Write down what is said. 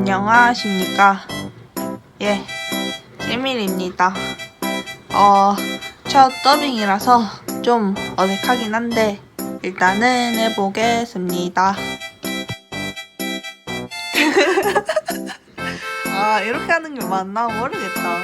안녕하십니까. 예, 찌밀입니다. 어, 첫 더빙이라서 좀 어색하긴 한데, 일단은 해보겠습니다. 아, 이렇게 하는 게 맞나? 모르겠다.